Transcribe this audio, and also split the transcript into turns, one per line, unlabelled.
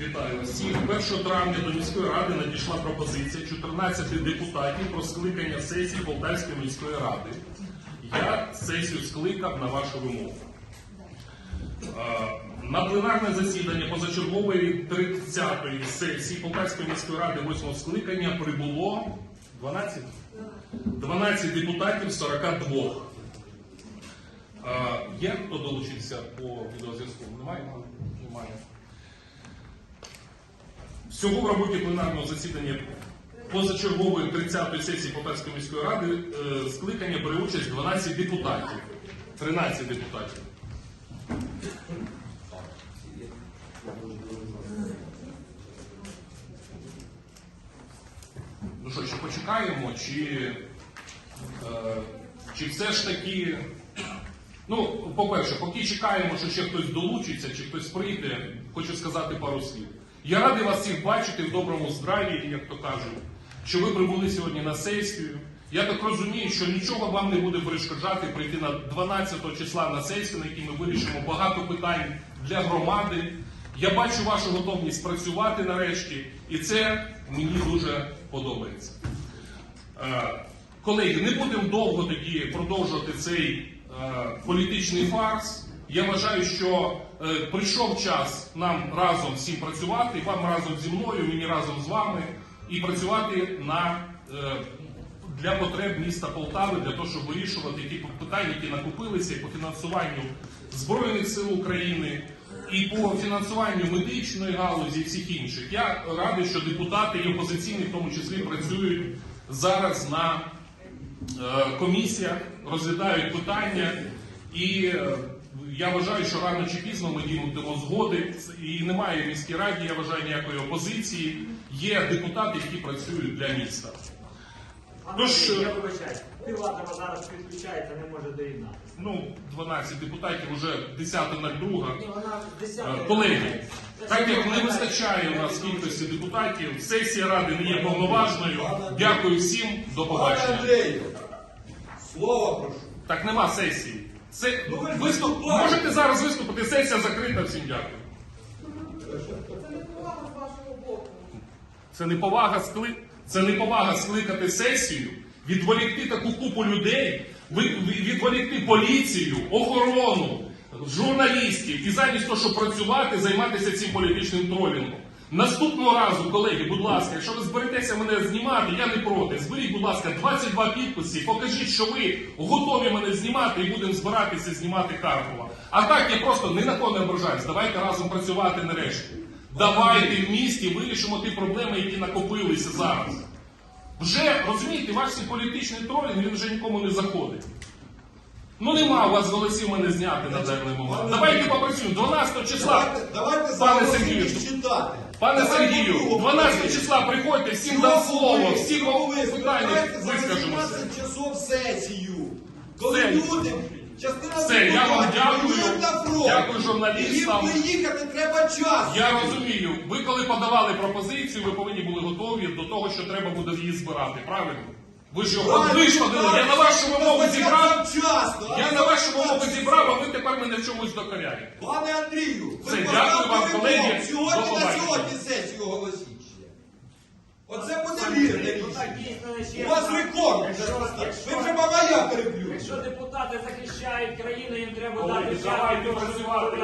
Вітаю всіх. 1 травня до міської ради надійшла пропозиція 14 депутатів про скликання сесії Полтавської міської ради. Я сесію скликав на вашу вимогу. Е, На пленарне засідання позачергової 30-ї сесії Полтавської міської ради 8 скликання прибуло 12? 12 депутатів 42. Е, Є хто долучився по відеозв'язку? Немає? Немає. Всього в роботі пленарного засідання позачергової 30-ї сесії Полтавської міської ради е, скликання бере участь 12 депутатів. 13 депутатів. Ну що, ще почекаємо, чи, е, чи все ж таки. Ну, по-перше, поки чекаємо, що ще хтось долучиться, чи хтось прийде, хочу сказати пару слів. Я радий вас всіх бачити в доброму здраві, як то кажуть, що ви прибули сьогодні на сесію. Я так розумію, що нічого вам не буде перешкоджати прийти на 12 числа на сесію, на якій ми вирішимо багато питань для громади. Я бачу вашу готовність працювати нарешті, і це мені дуже подобається. Е, Колеги, не будемо довго тоді продовжувати цей е, політичний фарс. Я вважаю, що е, прийшов час нам разом всім працювати, вам разом зі мною, мені разом з вами, і працювати на, е, для потреб міста Полтави, для того, щоб вирішувати ті питання, які накопилися по фінансуванню Збройних сил України, і по фінансуванню медичної галузі і всіх інших. Я радий, що депутати і опозиційні, в тому числі, працюють зараз на е, комісіях, розглядають питання, і е, я вважаю, що рано чи пізно ми дійдемо згоди. І немає в міській раді, я вважаю, ніякої опозиції. Є депутати, які працюють для міста. Тож,
я вибачаю, Пілатова зараз підключається, не може доєднатися.
ну, 12 депутатів, вже 10 на друга. Е,
10
Колеги, так як не вистачає у нас кількості депутатів, сесія ради не є повноважною. Дякую всім, до
Пане
побачення.
Андрію, слово прошу.
Так нема сесії. Це
Ну,
виступ. Можете зараз виступити. Сесія закрита. Всім дякую. Це неповага скли... Це неповага скликати сесію, відволікти таку купу людей, відволікти поліцію, охорону, журналістів і замість того, щоб працювати, займатися цим політичним тролінгом. Наступного разу, колеги, будь ласка, якщо ви зберетеся мене знімати, я не проти. Зберіть, будь ласка, 22 підписи, покажіть, що ви готові мене знімати і будемо збиратися знімати Харкова. А так я просто ні на кого не ображаюсь. Давайте разом працювати нарешті. Давайте в місті вирішимо ті проблеми, які накопилися зараз. Вже розумієте, ваш політичний тролінг він вже нікому не заходить. Ну нема у вас голосів мене зняти на даний момент. Давайте попрацюємо. 12 числа.
Давайте, давайте
Пане
зараз
Сергію,
читати.
Пане
Давайте
Сергію,
другу
12
пропозицію.
числа приходьте, всім дам слово, всі
ви
питання вискажемося.
18 часов сесію? Коли
Все.
люди, частина
Все, я вам
депутатів
дякую.
воюють на фронт.
Дякую журналістам.
Їм приїхати треба час.
Я розумію, ви коли подавали пропозицію, ви повинні були готові до того, що треба буде її збирати, правильно? Ви ж його
Правильно,
виштовхнули. Я на вашу
правильно,
вимогу зібрав.
А
Я на вашу вимогу зібрав, а ви тепер мене в чомусь докоряєте.
Пане Андрію,
Все, дякую вам, колеги. До
Сьогодні на
побачення.
сьогодні сесію оголосіть. Оце буде
Ну,
вірне рішення. У вас рекорд. Ви вже бабая переплюєте.
Якщо депутати захищають країну, їм треба
Колеги,
дати
давайте працювати.